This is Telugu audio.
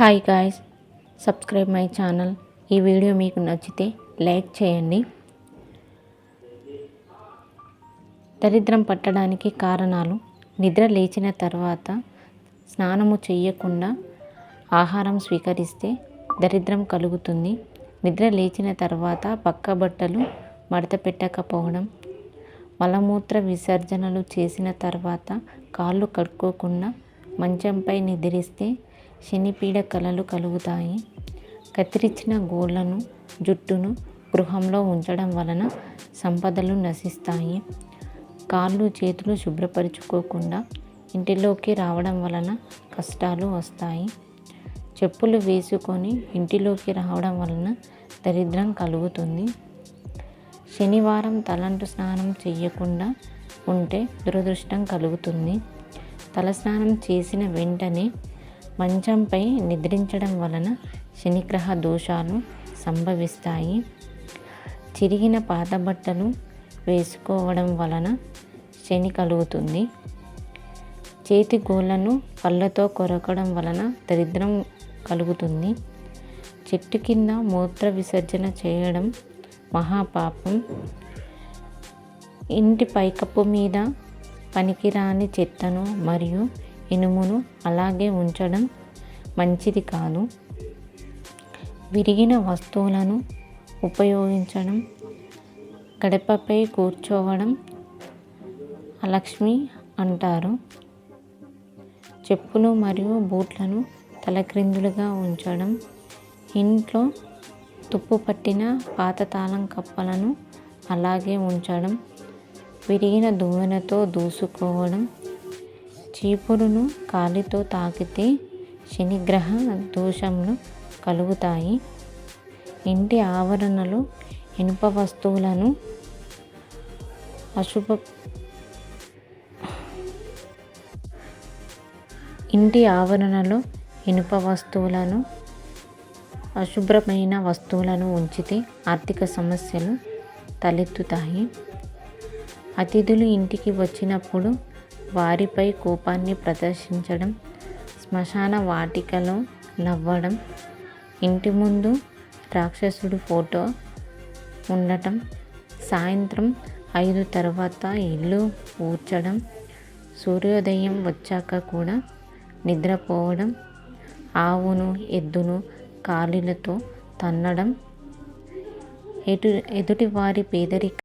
Hi guys subscribe my channel ఈ వీడియో మీకు నచ్చితే లైక్ చేయండి. దరిద్రం పట్టడానికి కారణాలు. నిద్ర లేచిన తర్వాత స్నానము చేయకుండా ఆహారం స్వీకరిస్తే దరిద్రం కలుగుతుంది. నిద్ర లేచిన తర్వాత పక్క బట్టలు మడత పెట్టకపోవడం మలమూత్ర విసర్జనలు చేసిన తర్వాత కాళ్ళు కడుక్కోకుండా మంచంపై నిద్రిస్తే శనిపీడ కలలు కలుగుతాయి. కత్తిరించిన గోళ్ళను జుట్టును గృహంలో ఉంచడం వలన సంపదలు నశిస్తాయి. కాళ్ళు చేతులు శుభ్రపరుచుకోకుండా ఇంటిలోకి రావడం వలన కష్టాలు వస్తాయి. చెప్పులు వేసుకొని ఇంటిలోకి రావడం వలన దరిద్రం కలుగుతుంది. శనివారం తలంటు స్నానం చేయకుండా ఉంటే దురదృష్టం కలుగుతుంది. తలస్నానం చేసిన వెంటనే మంచంపై నిద్రించడం వలన శనిగ్రహ దోషాలు సంభవిస్తాయి. చిరిగిన పాత బట్టలు వేసుకోవడం వలన శని కలుగుతుంది. చేతి గోళ్ళను పళ్ళతో కొరకడం వలన దరిద్రం కలుగుతుంది. చెట్టు కింద మూత్ర విసర్జన చేయడం మహాపాపం. ఇంటి పైకప్పు మీద పనికిరాని చెత్తను మరియు ఇనుమును అలాగే ఉంచడం మంచిది కాదు. విరిగిన వస్తువులను ఉపయోగించడం గడపపై కూర్చోవడం అలక్ష్మి అంటారు. చెప్పులు మరియు బూట్లను తలక్రిందులుగా ఉంచడం ఇంట్లో తుప్పు పట్టిన పాత తాళం కప్పలను అలాగే ఉంచడం విరిగిన దువ్వెనతో దూసుకోవడం చీపురును కాలితో తాకితే శనిగ్రహ దోషములు కలుగుతాయి. ఇంటి ఆవరణలో ఇనుప వస్తువులను అశుభ ఇంటి ఆవరణలో ఇనుప వస్తువులను అశుభ్రమైన వస్తువులను ఉంచితే ఆర్థిక సమస్యలు తలెత్తుతాయి. అతిథులు ఇంటికి వచ్చినప్పుడు వారిపై కోపాన్ని ప్రదర్శించడం శ్మశాన వాటికలో నవ్వడం ఇంటి ముందు రాక్షసుడి ఫోటో ఉండటం సాయంత్రం ఐదు తర్వాత ఇల్లు ఊడ్చడం సూర్యోదయం వచ్చాక కూడా నిద్రపోవడం ఆవును ఎద్దును కాలిలతో తన్నడం ఎటు ఎదుటివారి పేదరిక